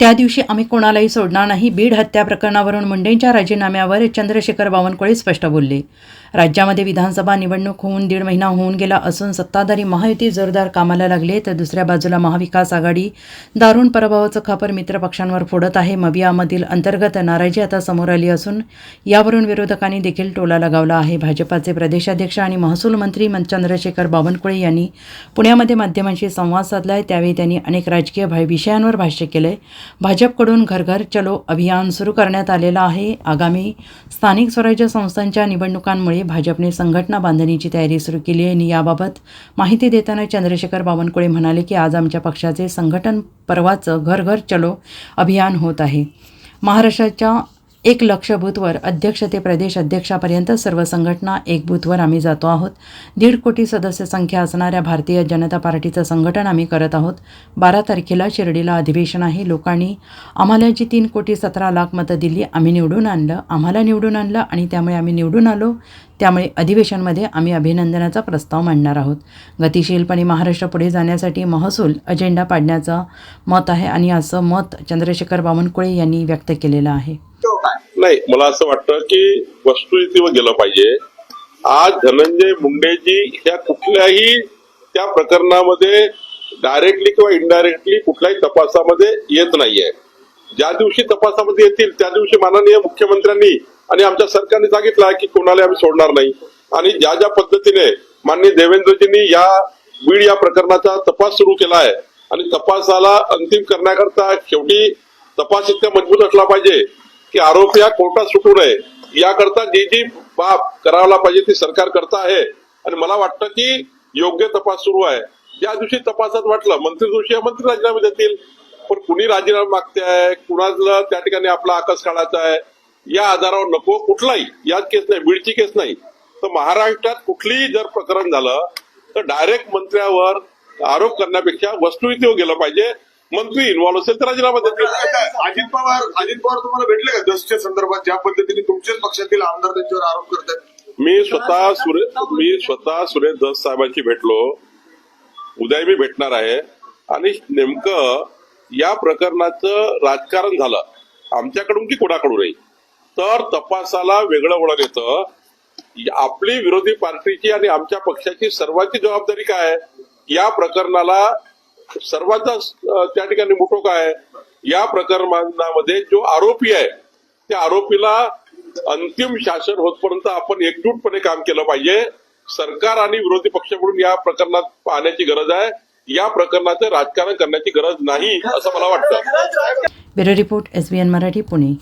त्या दिवशी आम्ही कोणालाही सोडणार नाही. बीड हत्या प्रकरणावरून मुंडेंच्या राजीनाम्यावर चंद्रशेखर बावनकुळे स्पष्ट बोलले. राज्यामध्ये विधानसभा निवडणूक होऊन दीड महिना होऊन गेला असून सत्ताधारी महायुती जोरदार कामाला लागले तर दुसऱ्या बाजूला महाविकास आघाडी दारुण पराभवाचं खापर मित्र पक्षांवर फोडत आहे. मबियामधील अंतर्गत नाराजी आता समोर आली असून यावरून विरोधकांनी देखील टोला लगावला आहे. भाजपाचे प्रदेशाध्यक्ष आणि महसूल मंत्री मन- चंद्रशेखर बावनकुळे यांनी पुण्यामध्ये माध्यमांशी संवाद साधला आहे त्यावेळी त्यांनी अनेक राजकीय विषयांवर भाष्य केलं आहे भाजपकडून घरघर चलो अभियान सुरू करण्यात आलेलं आहे. आगामी स्थानिक स्वराज्य संस्थांच्या निवडणुकांमुळे भाजपने संघटना बांधणीची तयारी सुरू केली आहे. आणि याबाबत माहिती देताना चंद्रशेखर बावनकुळे म्हणाले की आज आमच्या पक्षाचे संघटन पर्वाचं घर घर चलो अभियान होत आहे. महाराष्ट्राच्या एक लक्ष बूथवर अध्यक्ष ते प्रदेश अध्यक्षापर्यंत सर्व संघटना एक बूथवर आम्ही जातो आहोत. दीड कोटी सदस्य संख्या असणाऱ्या भारतीय जनता पार्टीचं संघटन आम्ही करत आहोत. बारा तारखेला शिर्डीला अधिवेशन आहे. लोकांनी आम्हाला जी तीन कोटी सतरा लाख मतं दिली आम्ही निवडून आणलं. आम्हाला निवडून आणलं आणि त्यामुळे आम्ही निवडून आलो. त्यामुळे अधिवेशनमध्ये आम्ही अभिनंदनाचा प्रस्ताव मांडणार आहोत. गतिशीलपणे महाराष्ट्र पुढे जाण्यासाठी महसूल अजेंडा पाडण्याचं मत आहे आणि असं मत चंद्रशेखर बावनकुळे यांनी व्यक्त केलेलं आहे. नाही मला असं वाटतं की वस्तुस्थितीवर गेलं पाहिजे. आज धनंजय मुंडेजी ह्या कुठल्याही त्या प्रकरणामध्ये डायरेक्टली किंवा इनडायरेक्टली कुठल्याही तपासामध्ये येत नाहीये. ज्या दिवशी तपासामध्ये येतील त्या दिवशी माननीय मुख्यमंत्र्यांनी आणि आमच्या सरकारने सांगितलं की कोणाला आम्ही सोडणार नाही. आणि ज्या ज्या पद्धतीने माननीय देवेंद्रजींनी या बीड या प्रकरणाचा तपास सुरू केला आहे आणि तपासाला अंतिम करण्याकरता शेवटी तपास इतका मजबूत असला पाहिजे की आरोपी हा कोर्टात सुटू नये. याकरता जी जी बाब करायला पाहिजे ती सरकार करता आहे. आणि मला वाटतं की योग्य तपास सुरू आहे. ज्या दिवशी तपासात वाटलं मंत्री जोशी मंत्री राजीनामे देतील. पण कुणी राजीनामा मागते आहे कुणाला त्या ठिकाणी आपला आकाश काढायचा आहे या आधारावर नको कुठलाही याच केस नाही बीडची केस नाही. तर महाराष्ट्रात कुठलीही जर प्रकरण झालं तर डायरेक्ट मंत्र्यावर आरोप करण्यापेक्षा वस्तुस्थितीवर गेलं पाहिजे. मंत्री इन्व्हॉल्व असेल तर राजीनामा देतील अजित पवार अजित पवार तुम्हाला भेटले का? दसच्या संदर्भात ज्या पद्धतीने तुमच्याच पक्षातील आमदार त्यांच्यावर आरोप करतात. मी स्वतः सुरेश मी स्वतः सुरेश दस साहेबांची भेटलो. उद्या मी भेटणार आहे. आणि नेमकं या प्रकरणाचं राजकारण झालं. आमच्याकडून की कोणाकडूनही तर तपासाला वेगळं वळण येतं. आपली विरोधी पार्टीची आणि आमच्या पक्षाची सर्वांची जबाबदारी काय? आहे या प्रकरणाला सर्वांचा त्या ठिकाणी मोठो काय आहे? या प्रकरणामध्ये जो आरोपी आहे त्या आरोपीला अंतिम शासन होतपर्यंत आपण एकजूटपणे काम केलं पाहिजे. सरकार आणि विरोधी पक्ष म्हणून या प्रकरणात पाहण्याची गरज आहे. या प्रकरणाचं राजकारण करण्याची गरज नाही असं मला वाटतं. Bureau report S B N Marathi Pune.